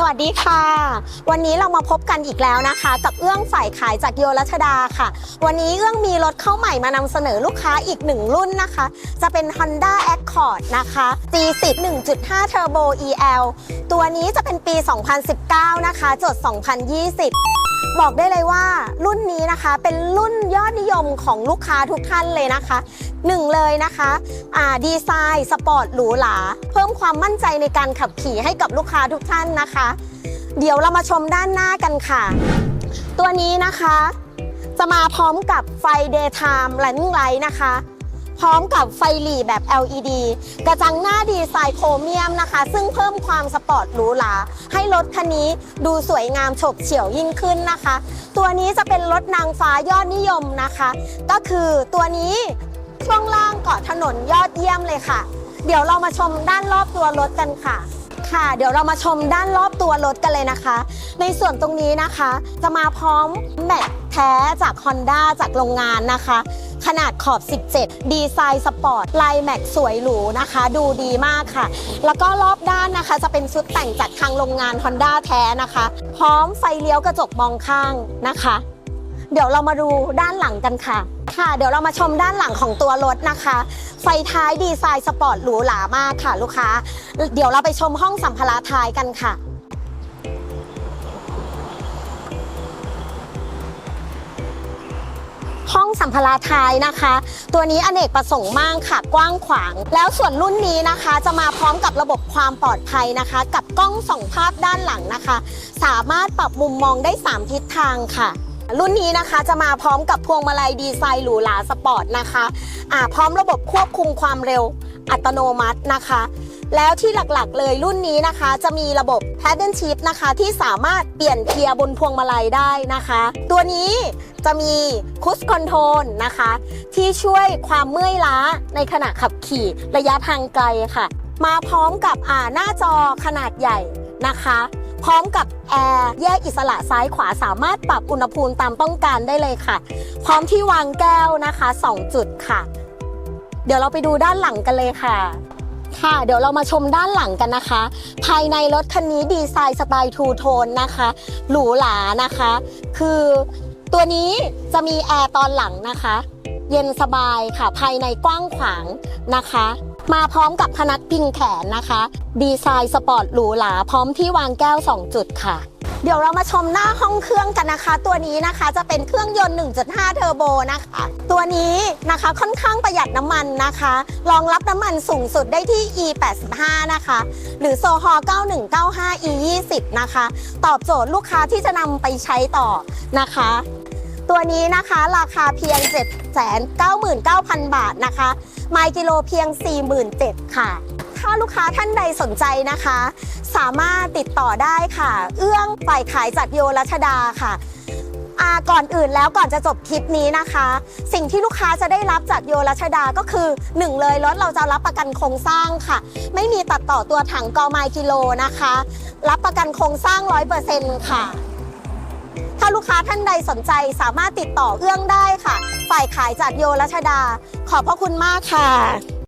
สวัสดีค่ะ วันนี้เรามาพบกันอีกแล้วนะคะ กับเอื้องฝ่ายขายจากโยรัชดาค่ะ วันนี้เอื้องมีรถเข้าใหม่มานำเสนอลูกค้าอีกหนึ่งรุ่นนะคะ จะเป็น Honda Accord นะคะ G10 1.5 Turbo EL ตัวนี้จะเป็นปี 2019 นะคะ จด 2020 บอกได้เลยว่ารุ่นนี้นะคะเป็นรุ่นยอดนิยมของลูกค้าทุกท่านเลยนะคะหนึ่งเลยนะคะอ่าดีไซน์สปอร์ตหรูหราเพิ่มความมั่นใจในการขับขี่ให้กับลูกค้าทุกท่านนะคะ เดี๋ยวเรามาชมด้านหน้ากันค่ะ ตัวนี้นะคะ จะมาพร้อมกับไฟ daytime running light นะคะ พร้อมกับไฟหลีแบบ LED กระจังหน้าดีไซน์โครเมียมนะคะ ซึ่งเพิ่มความสปอร์ตหรูหราให้รถคันนี้ดูสวยงามฉกเฉี่ยวยิ่งขึ้นนะคะ ตัวนี้จะเป็นรถนางฟ้ายอดนิยมนะคะ ก็คือตัวนี้ช่วงล่างเกาะถนนยอดเยี่ยมเลยค่ะ เดี๋ยวเรามาชมด้านรอบตัวรถกันค่ะ ค่ะ เดี๋ยวเรามาชมด้านรอบตัวรถกันเลยนะคะ ในส่วนตรงนี้นะคะ จะมาพร้อมแม็กแท้จาก Honda จากโรงงานนะคะ ขนาดขอบ 17 ดีไซน์สปอร์ตลายแม็กสวยหรูนะคะ ดูดีมากค่ะ แล้วก็รอบด้านนะคะ จะเป็นชุดแต่งจากทางโรงงาน Honda แท้นะคะ พร้อมไฟเลี้ยวกระจกมองข้างนะคะ เดี๋ยวเรามาดูด้านหลังกันค่ะ ค่ะเดี๋ยวเรามาชมด้านหลังของตัวรถนะคะ ไฟท้ายดีไซน์สปอร์ตหรูหรามากค่ะลูกค้า เดี๋ยวเราไปชมห้องสัมภาระท้ายกันค่ะห้องสัมภาระท้ายนะคะ ตัวนี้อเนกประสงค์มากค่ะกว้างขวาง แล้วส่วนรุ่นนี้นะคะ จะมาพร้อมกับระบบความปลอดภัยนะคะ กับกล้องส่องภาพด้านหลังนะคะ สามารถปรับมุมมองได้ 3 ทิศทางค่ะ รุ่นนี้นะคะจะมาพร้อมกับพวงมาลัยดีไซน์หรูหราสปอร์ตนะคะอ่าพร้อมระบบควบคุมความเร็วอัตโนมัตินะคะ แล้วที่หลักๆเลยรุ่นนี้นะคะ จะมีระบบ Paddle Shift นะคะที่สามารถเปลี่ยนเกียร์บนพวงมาลัยได้นะคะ ตัวนี้จะมีคุชคอนโทรลนะคะ ที่ช่วยความเมื่อยล้าในขณะขับขี่ระยะทางไกลค่ะ มาพร้อมกับอ่าหน้าจอขนาดใหญ่นะคะ พร้อมกับแอร์แยกอิสระซ้ายขวาสามารถปรับอุณหภูมิตามต้องการได้เลยค่ะ พร้อมที่วางแก้วนะคะ 2 จุดค่ะ เดี๋ยวเราไปดูด้านหลังกันเลยค่ะค่ะเดี๋ยวเรามาชมด้านหลังกันนะคะ ภายในรถคันนี้ดีไซน์สไตล์ทูโทนนะคะหรูหรานะคะ คือตัวนี้จะมีแอร์ตอนหลังนะคะ เย็นสบายค่ะ ภายในกว้างขวางนะคะ มาพร้อมกับพนักพิงแขนนะคะ ดีไซน์สปอร์ตหรูหราพร้อมที่วางแก้ว 2 จุดค่ะ เดี๋ยวเรามาชมหน้าห้องเครื่องกันนะคะ ตัวนี้นะคะจะเป็นเครื่องยนต์ 1.5 เทอร์โบนะคะ ตัวนี้นะคะค่อนข้างประหยัดน้ำมันนะคะ รองรับน้ำมันสูงสุดได้ที่ E85 นะคะ หรือโซฮอ9195 E20 นะคะ ตอบโจทย์ลูกค้าที่จะนำไปใช้ต่อนะคะตัวนี้นะคะราคาเพียง 799,000 บาทนะคะ ไมล์กิโลเพียง 47,000ค่ะ ถ้าลูกค้าท่านใดสนใจนะคะ สามารถติดต่อได้ค่ะ เอื้องฝ่ายขายจากโยรัชดาค่ะอาก่อนอื่นแล้วก่อนจะจบคลิปนี้นะคะ สิ่งที่ลูกค้าจะได้รับจากโยรัชดาก็คือ1เลยรถเราจะรับประกันโครงสร้างค่ะ ไม่มีตัดต่อตัวถังกอไมกิโลนะคะ รับประกันโครงสร้าง 100%ค่ะ ลูกค้าท่านใดสนใจสามารถติดต่อเอื้องได้ค่ะ ฝ่ายขายจากโยรัชดา ขอบพระคุณมากค่ะ